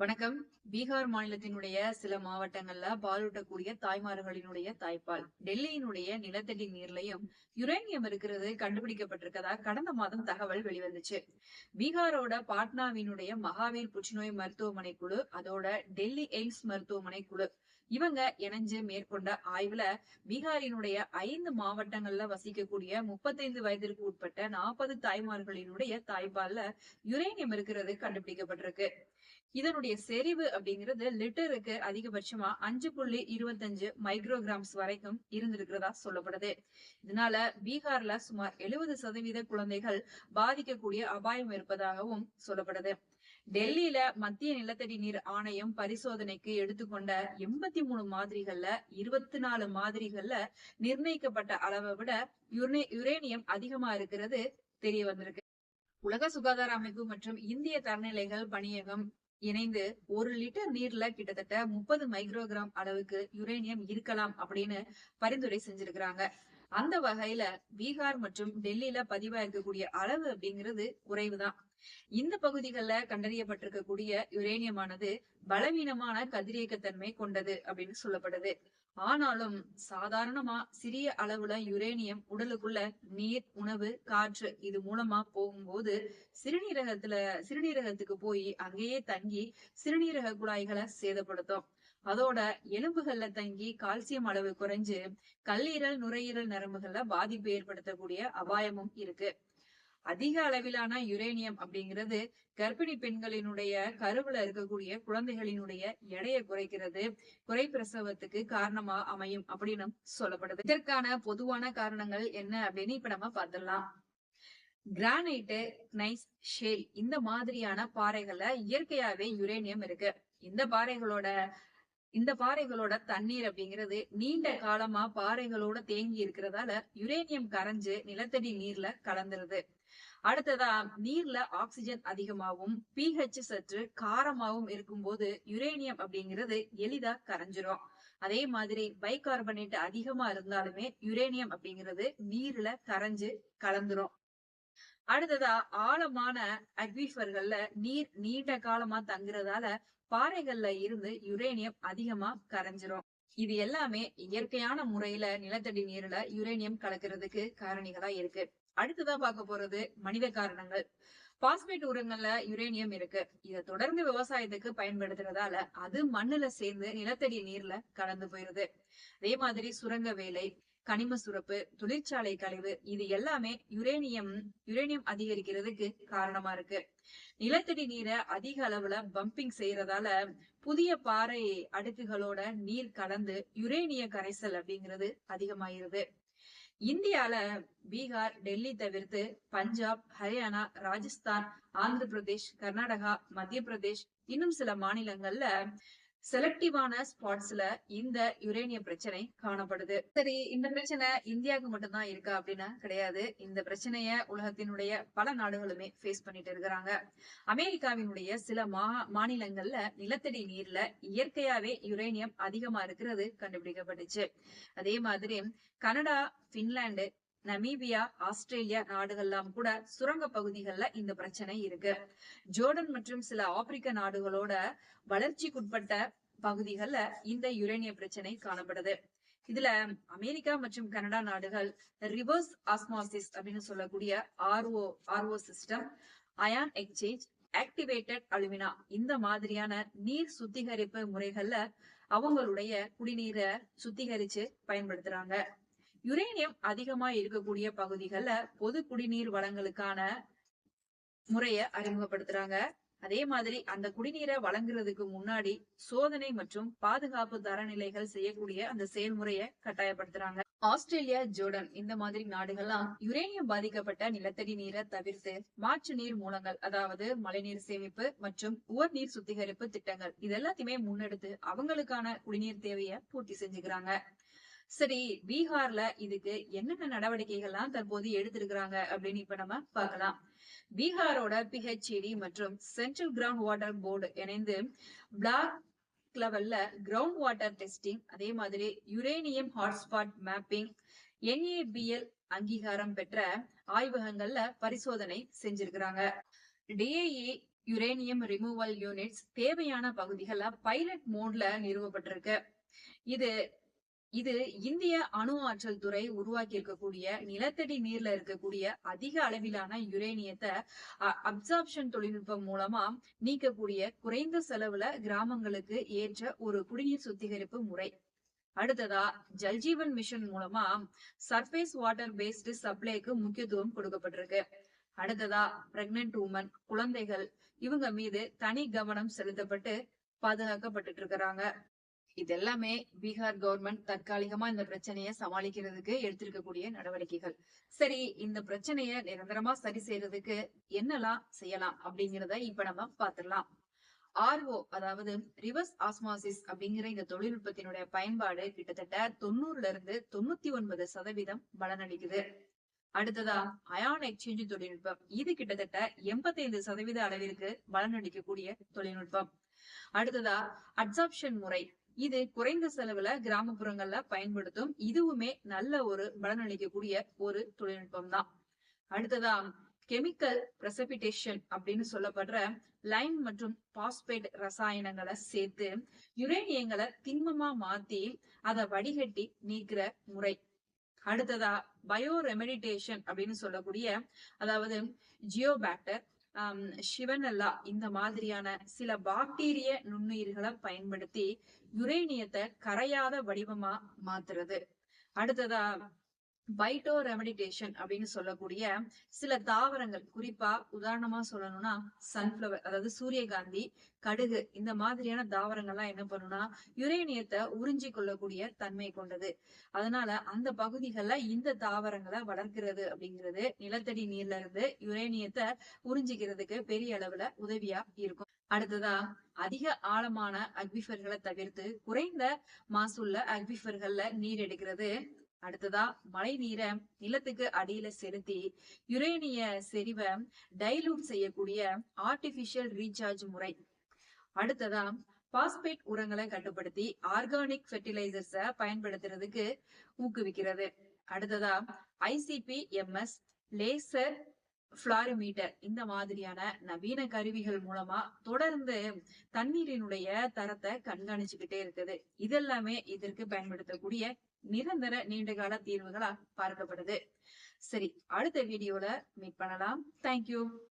வணக்கம். பீகார் மாநிலத்தினுடைய சில மாவட்டங்கள்ல பாலூட்டக்கூடிய தாய்மார்களினுடைய தாய்ப்பால் டெல்லியினுடைய நிலத்தடி நீர்லயும் யுரேனியம் இருக்கிறது கண்டுபிடிக்கப்பட்டிருக்கதா கடந்த மாதம் தகவல் வெளிவந்துச்சு. பீகாரோட பாட்னாவினுடைய மகாவீர் புற்றுநோய் மருத்துவமனை குழு அதோட டெல்லி எய்ம்ஸ் மருத்துவமனை குழு இவங்க இணைஞ்சு மேற்கொண்ட ஆய்வுல பீகாரினுடைய ஐந்து மாவட்டங்கள்ல வசிக்கக்கூடிய முப்பத்தைந்து வயதிற்கு உட்பட்ட நாற்பது தாய்மார்களினுடைய தாய்ப்பால்ல யுரேனியம் இருக்கிறது கண்டுபிடிக்கப்பட்டிருக்கு. இதனுடைய செறிவு அப்படிங்கிறது லிட்டருக்கு அதிகபட்சமா அஞ்சு புள்ளி இருபத்தஞ்சு மைக்ரோகிராம்ஸ் வரைக்கும் இருந்திருக்கிறதா சொல்லப்படுது. இதனால பீகார்ல சுமார் எழுபது சதவீத குழந்தைகள் பாதிக்கக்கூடிய அபாயம் இருப்பதாகவும் சொல்லப்படுது. டெல்லியில மத்திய நிலத்தடி நீர் ஆணையம் பரிசோதனைக்கு எடுத்துக்கொண்ட எண்பத்தி மூணு மாதிரிகள்ல இருபத்தி நாலு மாதிரிகள்ல நிர்ணயிக்கப்பட்ட அளவை விட யுரே யுரேனியம் அதிகமா இருக்கிறது தெரிய வந்திருக்கு. உலக சுகாதார அமைப்பு மற்றும் இந்திய தரநிலைகள் பணியகம் இணைந்து ஒரு லிட்டர் நீர்ல கிட்டத்தட்ட முப்பது மைக்ரோகிராம் அளவுக்கு யுரேனியம் இருக்கலாம் அப்படின்னு பரிந்துரை செஞ்சிருக்கிறாங்க. அந்த வகையில பீகார் மற்றும் டெல்லியில பதிவாயிருக்கக்கூடிய அளவு அப்படிங்கிறது குறைவுதான். இந்த பகுதிகளில் கண்டறியப்பட்டிருக்கக்கூடிய யுரேனியமானது பலவீனமான கதிரியக்கத்தன்மை கொண்டது அப்படின்னு சொல்லப்படுது. ஆனாலும் சாதாரணமா சிறிய அளவுல யுரேனியம் உடலுக்குள்ள நீர் உணவு காற்று இது மூலமா போகும்போது சிறுநீரகத்துல சிறுநீரகத்துக்கு போய் அங்கேயே தங்கி சிறுநீரக குழாய்களை சேதப்படுத்தும். அதோட எலும்புகள்ல தங்கி கால்சியம் அளவு குறைஞ்சு கல்லீரல் நுரையீரல் நரம்புகள்ல பாதிப்பு ஏற்படுத்தக்கூடிய அபாயமும் இருக்கு. அதிக அளவிலான யுரேனியம் அப்படிங்கிறது கர்ப்பிணி பெண்களினுடைய கருவுல இருக்கக்கூடிய குழந்தைகளினுடைய எடையை குறைக்கிறது குறை பிரசவத்துக்கு காரணமா அமையும் அப்படின்னு சொல்லப்படுது. இதற்கான பொதுவான காரணங்கள் என்ன அப்படின்னு இப்ப நம்ம பார்த்துடலாம். கிரானைட்டு நைஸ் ஷேல் இந்த மாதிரியான பாறைகள்ல இயற்கையாவே யுரேனியம் இருக்கு. இந்த பாறைகளோட இந்த பாறைகளோட தண்ணீர் அப்படிங்கிறது நீண்ட காலமா பாறைகளோட தேங்கி இருக்கிறதால யுரேனியம் கரைஞ்சு நிலத்தடி நீர்ல கலந்துருது. அடுத்ததா நீர்ல ஆக்சிஜன் அதிகமாகவும் பிஹெச் சற்று காரமாகவும் இருக்கும்போது யுரேனியம் அப்படிங்கிறது எளிதா கரைஞ்சிரும். அதே மாதிரி பைகார்பனேட் அதிகமா இருந்தாலுமே யுரேனியம் அப்படிங்கிறது நீர்ல கரைஞ்சு கலந்துரும். அடுத்ததா ஆழமான அக்விஃபர்கள்ல நீர் நீண்ட காலமா தங்குறதால பாறைகள்ல இருந்து யுரேனியம் அதிகமா கரைஞ்சிரும். இது எல்லாமே இயற்கையான முறையில நிலத்தடி நீர்ல யுரேனியம் கலக்கிறதுக்கு காரணிகளா இருக்கு. அடுத்ததா பார்க்க போறது மனித காரணங்கள். பாஸ்பேட் உரங்கள்ல யுரேனியம் இருக்கு. இத தொடர்ந்து விவசாயத்துக்கு பயன்படுத்துறதால அது மண்ணுல சேர்ந்து நிலத்தடி நீர்ல கலந்து போயிருது. அதே மாதிரி சுரங்க வேலை கனிம சுரப்பு தொழிற்சாலை கழிவு இது எல்லாமே யுரேனியம் யுரேனியம் அதிகரிக்கிறதுக்கு காரணமா இருக்கு. நிலத்தடி நீரை அதிக அளவுல பம்பிங் செய்யறதால புதிய பாறை அடுக்குகளோட நீர் கலந்து யுரேனிய கரைசல் அப்படிங்கிறது அதிகமாயிருது. இந்தியால பீகார் டெல்லி தவிர்த்து பஞ்சாப் ஹரியானா ராஜஸ்தான் ஆந்திர பிரதேஷ் கர்நாடகா மத்திய பிரதேஷ் இன்னும் சில மாநிலங்கள்ல செலக்டிவான ஸ்பாட்ஸ்ல இந்த யுரேனிய பிரச்சனை காணப்படுது. சரி இந்த பிரச்சனை இந்தியாவுக்கு மட்டும்தான் இருக்கா அப்படின்னா கிடையாது. இந்த பிரச்சனைய உலகத்தினுடைய பல நாடுகளுமே ஃபேஸ் பண்ணிட்டு இருக்கிறாங்க. அமெரிக்காவினுடைய சில மா மாநிலங்கள்ல நிலத்தடி நீர்ல இயற்கையாவே யுரேனியம் அதிகமா இருக்கிறது கண்டுபிடிக்கப்பட்டுச்சு. அதே மாதிரி கனடா பின்லாண்டு நமீபியா ஆஸ்திரேலியா நாடுகள்லாம் கூட சுரங்க பகுதிகள்ல இந்த பிரச்சனை இருக்கு. ஜோர்டன் மற்றும் சில ஆப்பிரிக்க நாடுகளோட வளர்ச்சிக்குட்பட்ட பகுதிகள்ல இந்த யுரேனிய பிரச்சனை காணப்படுது. இதுல அமெரிக்கா மற்றும் கனடா நாடுகள் ரிவர்ஸ் ஆஸ்மாசிஸ் அப்படின்னு சொல்லக்கூடிய RO RO system ion exchange activated alumina இந்த மாதிரியான நீர் சுத்திகரிப்பு முறைகள்ல அவங்களுடைய குடிநீரை சுத்திகரிச்சு பயன்படுத்துறாங்க. யுரேனியம் அதிகமா இருக்கக்கூடிய பகுதிகள்ல பொது குடிநீர் வளங்களுக்கான முறைய அறிமுகப்படுத்துறாங்க. அதே மாதிரி அந்த குடிநீரை வழங்குறதுக்கு முன்னாடி சோதனை மற்றும் பாதுகாப்பு தரநிலைகள் செய்யக்கூடிய அந்த செயல்முறையை கட்டாயப்படுத்துறாங்க. ஆஸ்திரேலியா ஜோர்டன் இந்த மாதிரி நாடுகள்லாம் யுரேனியம் பாதிக்கப்பட்ட நிலத்தடி நீரை தவிர்த்து மாற்று நீர் மூலங்கள் அதாவது மழைநீர் சேமிப்பு மற்றும் உவர் நீர் சுத்திகரிப்பு திட்டங்கள் இது எல்லாத்தையுமே முன்னெடுத்து அவங்களுக்கான குடிநீர் தேவையை பூர்த்தி செஞ்சுக்கிறாங்க. சரி பீகார்ல இதுக்கு என்னென்ன நடவடிக்கைகள்லாம் தற்போது எடுத்திருக்கிறாங்க அப்படின்னு இப்ப நம்ம பார்க்கலாம். பீகாரோட பிஹெச்இடி மற்றும் சென்ட்ரல் கிரவுண்ட் வாட்டர் போர்டு இணைந்து பிளாக் லெவல்ல கிரவுண்ட் வாட்டர் டெஸ்டிங் அதே மாதிரி யுரேனியம் ஹாட்ஸ்பாட் மேப்பிங் என்ஏபிஎல் அங்கீகாரம் பெற்ற ஆய்வகங்கள்ல பரிசோதனை செஞ்சிருக்கிறாங்க. டிஏஇ யுரேனியம் ரிமூவல் யூனிட்ஸ் தேவையான பகுதிகள்ல பைலட் மோட்ல நிறுவப்பட்டிருக்கு. இது இது இந்திய அணு ஆற்றல் துறை உருவாக்கி இருக்கக்கூடிய நிலத்தடி நீர்ல இருக்கக்கூடிய அதிக அளவிலான யுரேனியத்தை அப்சார்ப்ஷன் தொழில்நுட்பம் மூலமா நீக்கக்கூடிய குறைந்த செலவுல கிராமங்களுக்கு ஏற்ற ஒரு குடிநீர் சுத்திகரிப்பு முறை. அடுத்ததா ஜல்ஜீவன் மிஷன் மூலமா சர்ஃபேஸ் வாட்டர் பேஸ்டு சப்ளைக்கு முக்கியத்துவம் கொடுக்கப்பட்டிருக்கு. அடுத்ததா பிரெக்னன்ட் உமன் குழந்தைகள் இவங்க மீது தனி கவனம் செலுத்தப்பட்டு பாதுகாக்கப்பட்டு இருக்கிறாங்க. இது எல்லாமே பீகார் கவர்மெண்ட் தற்காலிகமா இந்த பிரச்சனையை சமாளிக்கிறதுக்கு எடுத்திருக்கக்கூடிய நடவடிக்கைகள். சரி இந்த பிரச்சனைய நிரந்தரமா சரி செய்யறதுக்கு என்னெல்லாம் செய்யலாம் அப்படிங்கறத இப்ப நம்ம பாத்திரலாம் ஆர்ஓ அதாவது ரிவர்ஸ் ஆஸ்மாசிஸ் அப்படிங்கிற இந்த தொழில்நுட்பத்தினுடைய பயன்பாடு கிட்டத்தட்ட தொண்ணூறுல இருந்து தொண்ணூத்தி ஒன்பது சதவீதம் பலனளிக்குது. அடுத்ததா அயான் எக்ஸ்சேஞ்ச் தொழில்நுட்பம். இது கிட்டத்தட்ட எண்பத்தைந்து சதவீத அளவிற்கு பலனளிக்கக்கூடிய தொழில்நுட்பம். அடுத்ததா அட்சாப்ஷன் முறை. இது குறைந்த செலவுல கிராமப்புறங்கள்ல பயன்படுத்தும் இதுவுமே நல்ல ஒரு பலனளிக்கக்கூடிய ஒரு தொழில்நுட்பம் தான் அடுத்ததா கெமிக்கல் பிரசபிடேஷன் அப்படின்னு சொல்லப்படுற லைன் மற்றும் பாஸ்பேட் ரசாயனங்களை சேர்த்து யுரேனியங்களை திண்மமா மாத்தி அதை வடிகட்டி நீக்கிற முறை. அடுத்ததா பயோ ரெமெடிடேஷன் அப்படின்னு சொல்லக்கூடிய அதாவது ஜியோபாக்டர் சிவனல்லா இந்த மாதிரியான சில பாக்டீரிய நுண்ணுயிர்களை பயன்படுத்தி யுரேனியத்தை கரையாத வடிவமா மாத்துறது. அடுத்ததா பைட்டோ ரெமடிடேஷன் அப்படின்னு சொல்லக்கூடிய சில தாவரங்கள். குறிப்பா உதாரணமா சொல்லணும்னா சன்ஃபிளவர் அதாவது சூரியகாந்தி கடுகு இந்த மாதிரியான தாவரங்கள்லாம் என்ன பண்ணும்னா யுரேனியத்தை உறிஞ்சி கொள்ளக்கூடிய தன்மை கொண்டது. அதனால அந்த பகுதிகள்ல இந்த தாவரங்களை வளர்க்கிறது அப்படிங்கிறது நிலத்தடி நீர்ல இருந்து யுரேனியத்தை உறிஞ்சிக்கிறதுக்கு பெரிய அளவுல உதவியா இருக்கும். அடுத்ததா அதிக ஆழமான அக்விஃபர்களை தவிர்த்து குறைந்த மாசுள்ள அக்விஃபர்கள்ல நீர் எடுக்கிறது. அடுத்ததா மழை நீரை நிலத்துக்கு அடியில செலுத்தி யுரேனிய செறிவை டைலூட் செய்யக்கூடிய ஆர்டிபிஷியல் ரீசார்ஜ் முறை. அடுத்ததா பாஸ்பேட் உரங்களை கட்டுப்படுத்தி ஆர்கானிக் ஃபெர்டிலைசர்ஸ பயன்படுத்துறதுக்கு ஊக்குவிக்கிறது. அடுத்ததா ஐசிபி எம்எஸ் லேசர் பிளாரிமீட்டர் இந்த மாதிரியான நவீன கருவிகள் மூலமா தொடர்ந்து தண்ணீரினுடைய தரத்தை கண்காணிச்சுக்கிட்டே இருக்குது. இதெல்லாமே இதற்கு பயன்படுத்தக்கூடிய நிரந்தர நீண்டகால தீர்வுகளா பார்க்கப்படுது. சரி அடுத்த வீடியோல மீட் பண்ணலாம். தேங்க்யூ